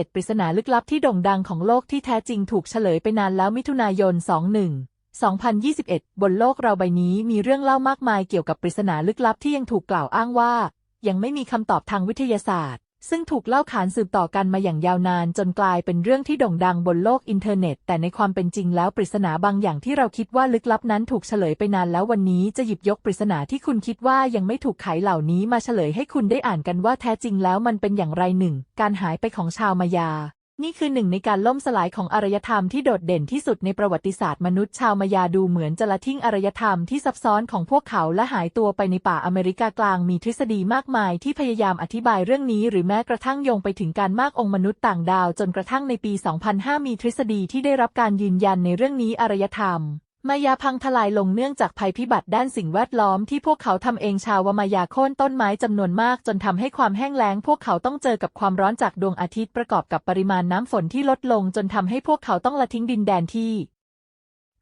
7 ปริศนาลึกลับที่โด่งดังของโลกที่แท้จริงถูกเฉลยไปนานแล้วมิถุนายน 21 2021 บนโลกเราใบนี้มีเรื่องเล่ามากมายเกี่ยวกับปริศนาลึกลับที่ยังถูกกล่าวอ้างว่า ยังไม่มีคำตอบทางวิทยาศาสตร์ ซึ่งถูกเล่าขานสืบต่อกันมาอย่างยาวนานจนกลายเป็นเรื่องที่โด่งดังบนโลกอินเทอร์เน็ต แต่ในความเป็นจริงแล้วปริศนาบางอย่างที่เราคิดว่าลึกลับนั้นถูกเฉลยไปนานแล้ววันนี้จะหยิบยกปริศนาที่คุณคิดว่ายังไม่ถูกไขเหล่านี้มาเฉลยให้คุณได้อ่านกันว่าแท้จริงแล้วมันเป็นอย่างไรหนึ่งการหายไปของชาวมายา นี่คือหนึ่งในการล่มสลายของอารยธรรมที่โดดเด่นที่สุดในประวัติศาสตร์มนุษย์ชาวมายาดูเหมือนจะละทิ้งอารยธรรมที่ซับซ้อนของพวกเขาและหายตัวไปในป่าอเมริกากลางมีทฤษฎีมากมายที่พยายามอธิบายเรื่องนี้ หรือแม้กระทั่งโยงไปถึงการมากองมนุษย์ต่างดาวจนกระทั่งในปี 2005 มีทฤษฎีที่ได้รับการยืนยันในเรื่องนี้อารยธรรม มายาพังทลายลงเนื่องจากภัยพิบัติด้านสิ่งแวดล้อมที่พวกเขาทำเองชาวมายาโค่นต้นไม้จำนวนมากจนทำให้ความแห้งแล้ง พวกเขาต้องเจอกับความร้อนจากดวงอาทิตย์ประกอบกับปริมาณน้ำฝนที่ลดลงจนทำให้พวกเขาต้องละทิ้งดินแดนที่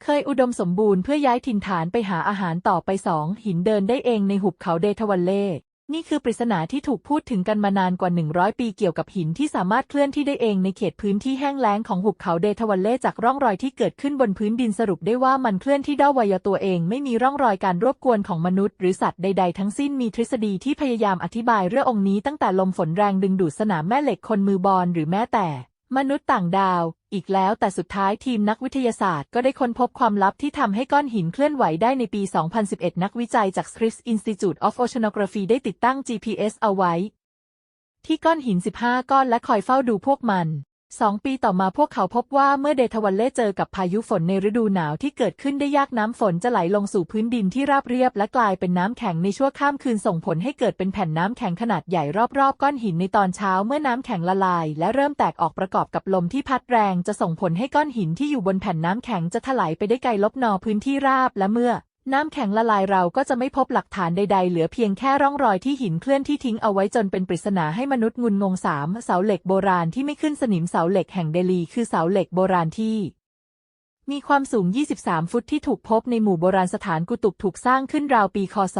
เคยอุดมสมบูรณ์เพื่อย้ายถิ่นฐานไปหาอาหารต่อไปสองหินเดินได้เองในหุบเขาเดทวันเล่ นี่คือปริศนาที่ถูกพูดถึงกันมานานกว่า 100 ปีเกี่ยวกับหินที่สามารถเคลื่อนที่ได้เองในเขตพื้นที่แห้งแล้งของหุบเขาเดทวันเล่จากร่องรอยที่เกิดขึ้นบนพื้นดินสรุปได้ว่ามันเคลื่อนที่ด้วายตัวเอง ไม่มีร่องรอยการรบกวนของมนุษย์ หรือสัตว์ใด ๆ ทั้งสิ้นมีทฤษฎีที่พยายามอธิบายเรื่ององค์นี้ตั้งแต่ลมฝนแรงดึงดูดสนามแม่เหล็กคนมือบอลหรือแม้แต่ มนุษย์ต่างดาว อีกแล้วแต่สุดท้ายทีมนักวิทยาศาสตร์ก็ได้ค้นพบความลับที่ทำให้ก้อนหินเคลื่อนไหวได้ในปี 2011 นักวิจัยจาก Scripps Institute of Oceanography ได้ติดตั้ง GPS เอาไว้ ที่ก้อนหิน 15 ก้อนและคอยเฝ้าดูพวกมัน สองปีต่อมาพวกเขาพบว่าเมื่อเดทวันเล่เจอกับพายุฝนในฤดูหนาวที่เกิดขึ้นได้ยากน้ำฝนจะไหลลงสู่พื้นดินที่ราบเรียบและกลายเป็นน้ำแข็งในชั่วข้ามคืนส่งผลให้เกิดเป็นแผ่นน้ำแข็งขนาดใหญ่รอบๆ ก้อนหินในตอนเช้าเมื่อน้ำแข็งละลาย และเริ่มแตกออกประกอบกับลมที่พัดแรงจะส่งผลให้ก้อนหินที่อยู่บนแผ่นน้ำแข็งจะถลายไปได้ไกลลบนอพื้นที่ราบและเมื่อ น้ำแข็งละลายเราก็จะไม่พบหลักฐานใดๆ เหลือเพียงแค่ร่องรอยที่หินเคลื่อนที่ทิ้งเอาไว้จนเป็นปริศนาให้มนุษย์งุนงงสามเสาเหล็กโบราณที่ไม่ขึ้นสนิมเสาเหล็กแห่งเดลี คือเสาเหล็กโบราณที่ มีความสูง 23 ฟุตที่ถูกพบในหมู่โบราณสถานกุตุบถูกสร้างขึ้นราวปีคศ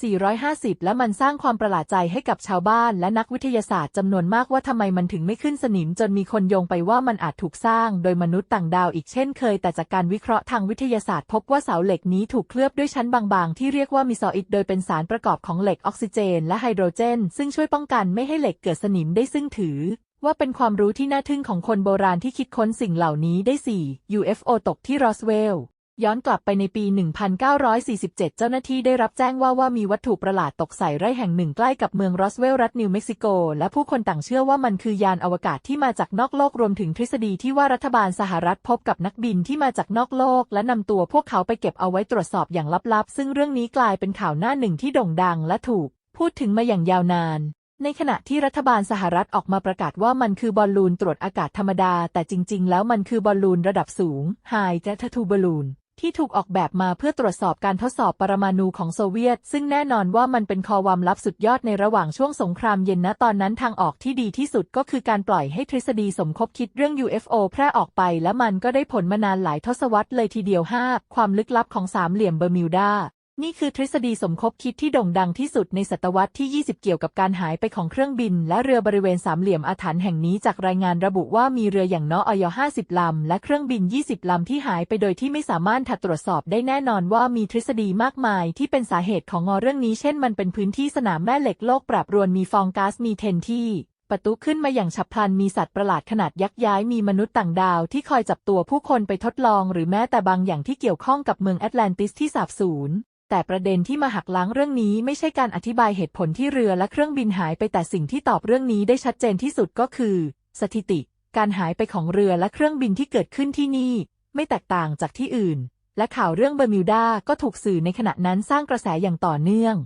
450 และมันสร้างความประหลาดใจให้กับชาวบ้านและนักวิทยาศาสตร์จำนวนมากว่าทำไมมันถึงไม่ขึ้นสนิมจนมีคนโยงไปว่ามันอาจถูกสร้างโดยมนุษย์ต่างดาวอีกเช่นเคย แต่จากการวิเคราะห์ทางวิทยาศาสตร์พบว่าเสาเหล็กนี้ถูกเคลือบด้วยชั้นบางๆ ที่เรียกว่ามิโซอิดโดยเป็นสารประกอบของเหล็กออกซิเจน และไฮโดรเจน ซึ่งช่วยป้องกันไม่ให้เหล็กเกิดสนิมได้ซึ่งถือว่าเป็นความรู้ที่น่าทึ่งของคนโบราณที่คิดค้นสิ่งเหล่านี้ได้ 4 UFO ตกที่รอสเวลล์ ย้อนกลับไปในปี 1947 เจ้าหน้าที่ได้รับแจ้งว่าว่ามีวัตถุประหลาดตกใส่ไร่แห่งหนึ่งใกล้กับเมืองรอสเวลล์รัฐนิวเม็กซิโก และผู้คนต่างเชื่อว่ามันคือยานอวกาศที่มาจากนอกโลกรวมถึงทฤษฎีที่ว่ารัฐบาลสหรัฐพบกับนักบินที่มาจากนอกโลก และนำตัวพวกเขาไปเก็บเอาไว้ตรวจสอบอย่างลับๆ ซึ่งเรื่องนี้กลายเป็นข่าวหน้าหนึ่งที่โด่งดังและถูก พูดถึงมาอย่างยาวนานในขณะที่รัฐบาลสหรัฐออกมาประกาศว่ามันคือบอลลูนตรวจอากาศธรรมดา แต่จริง ๆ แล้วมันคือบอลลูนระดับสูง High Jet Tattoo Balloon ที่ถูกออกแบบมาเพื่อตรวจสอบการทดสอบปรมาณูของโซเวียต ซึ่งแน่นอนว่ามันเป็นคอความลับสุดยอดในระหว่างช่วงสงครามเย็นณตอนนั้นทางออกที่ดีที่สุดก็คือการปล่อยให้ทฤษฎีสมคบคิดเรื่อง UFO แพร่ออกไป และมันก็ได้ผลมานานหลายทศวรรษเลยทีเดียว 5. ความลึกลับของสามเหลี่ยมเบอร์มิวดา นี่คือทฤษฎีสมคบคิดที่โด่งดังที่สุดในศตวรรษที่ 20 เกี่ยวกับการหายไปของเครื่องบิน และเรือบริเวณสามเหลี่ยมอาถรรพ์แห่งนี้จากรายงานระบุว่ามีเรืออย่างน้อยอ50 ลำ และเครื่องบิน 20 ลำที่หายไปโดยที่ไม่สามารถถัดตรวจสอบได้แน่นอนว่ามีทฤษฎีมากมายที่เป็นสาเหตุของงอเรื่องนี้เช่นมันเป็นพื้นที่สนามแม่เหล็กโลกปรับรวนมีฟองก๊าซมีเทนที่ประตูขึ้นมาอย่างฉับพลันมีสัตว์ประหลาดขนาดยักษ์ย้ายมีมนุษย์ต่างดาวที่คอยจับตัวผู้คนไปทดลอง หรือแม้แต่บางอย่างที่เกี่ยวข้องกับเมืองแอตแลนติสที่สาบสูญ แต่ประเด็นที่มาหักล้างเรื่องนี้ไม่ใช่การอธิบายเหตุผลที่เรือและเครื่องบินหายไปแต่สิ่งที่ตอบเรื่องนี้ได้ชัดเจนที่สุดก็คือ สถิติ การหายไปของเรือและเครื่องบินที่เกิดขึ้นที่นี่ ไม่แตกต่างจากที่อื่น และข่าวเรื่องเบอร์มิวดาก็ถูกสื่อในขณะนั้นสร้างกระแสอย่างต่อเนื่อง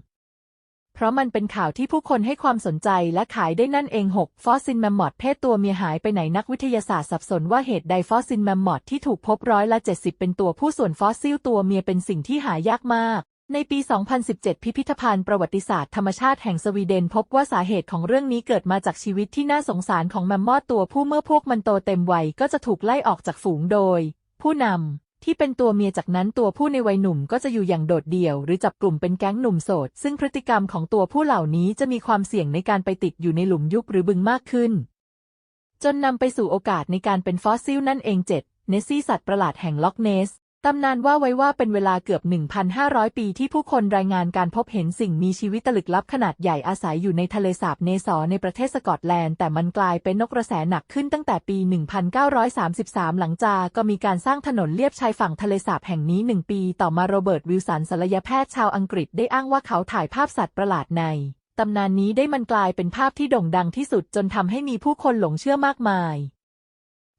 เพราะมันเป็นข่าวที่ผู้คนให้ความสนใจและขายได้นั่นเอง 6. ฟอสซิลแมมมอธเพศตัวเมียหายไปไหนนักวิทยาศาสตร์สับสนว่าเหตุใดฟอสซิลแมมมอธที่ถูกพบร้อยละ 70 เป็นตัวผู้ส่วนฟอสซิลตัวเมียเป็นสิ่งที่หายากมาก ในปี 2017 พิพิธภัณฑ์ประวัติศาสตร์ธรรมชาติแห่งสวีเดนพบว่าสาเหตุของเรื่องนี้เกิดมาจากชีวิตที่น่าสงสารของแมมมอธตัวผู้เมื่อพวกมันโตเต็มวัยก็จะถูกไล่ออกจากฝูงโดย ผู้นำที่เป็นตัวเมียจากนั้นตัวผู้ในวัยหนุ่มก็จะอยู่อย่างโดดเดี่ยว หรือจับกลุ่มเป็นแก๊งหนุ่มโสด ซึ่งพฤติกรรมของตัวผู้เหล่านี้จะมีความเสี่ยงในการไปติดอยู่ในหลุมยุบหรือบึงมากขึ้น จนนำไปสู่โอกาสในการเป็นฟอสซิลนั่นเอง 7. เนสซี่สัตว์ประหลาดแห่งล็อกเนส ตำนานว่าไว้ว่าเป็นเวลาเกือบ 1,500 ปีที่ผู้คนรายงานการพบเห็นสิ่งมีชีวิตตลึกลับขนาดใหญ่อาศัยอยู่ในทะเลสาบเนสอในประเทศสกอตแลนด์ แต่มันกลายเป็นนกกระแสหนักขึ้นตั้งแต่ปี 1933 หลังจากก็มีการสร้างถนนเลียบชายฝั่งทะเลสาบแห่งนี้หนึ่งปี ต่อมาโรเบิร์ตวิลสันศัลยแพทย์ชาวอังกฤษได้อ้างว่าเขาถ่ายภาพสัตว์ประหลาดในตำนานนี้ได้มันกลายเป็นภาพที่โด่งดังที่สุดจนทำให้มีผู้คนหลงเชื่อมากมาย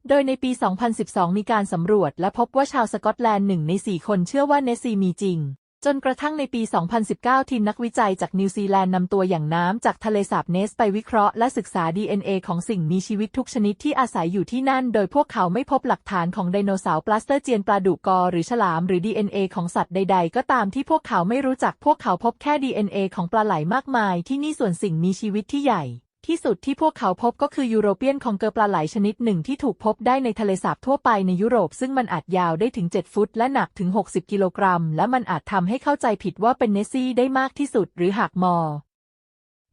โดยในปี 2012 มีการสำรวจและพบว่าชาวสกอตแลนด์หนึ่งใน4คนเชื่อว่าเนสซีมีจริง จนกระทั่งในปี 2019 ทีมนักวิจัยจากนิวซีแลนด์นำตัวอย่างน้ำจากทะเลสาบเนสไปวิเคราะห์และศึกษา DNA ของสิ่งมีชีวิตทุกชนิดที่อาศัยอยู่ที่นั่น โดยพวกเขาไม่พบหลักฐานของไดโนเสาร์ปลาสเตอร์เจียนปลาดุกกอหรือฉลามหรือ DNA ของสัตว์ใด ๆ ก็ตามที่พวกเขาไม่รู้จักพวกเขาพบแค่ DNA ของปลาไหลมากมาย ที่นี่ส่วนสิ่งมีชีวิตที่ใหญ่ ที่สุดที่พวกเขาพบก็คือยูโรเปียนของเกอปลาไหลชนิดหนึ่งที่ถูกพบได้ในทะเลสาบทั่วไปในยุโรป ซึ่งมันอาจยาวได้ถึง 7 ฟุต และหนักถึง 60 กิโลกรัม และมันอาจทำให้เข้าใจผิดว่าเป็นเนซี่ได้มากที่สุด หรือหากมอ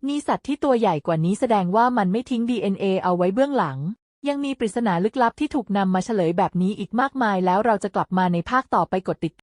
มีสัตว์ที่ตัวใหญ่กว่านี้แสดงว่ามันไม่ทิ้ง DNA เอาไว้เบื้องหลัง ยังมีปริศนาลึกลับที่ถูกนำมาเฉลยแบบนี้อีกมากมายแล้วเราจะกลับมาในภาคต่อไปกดติด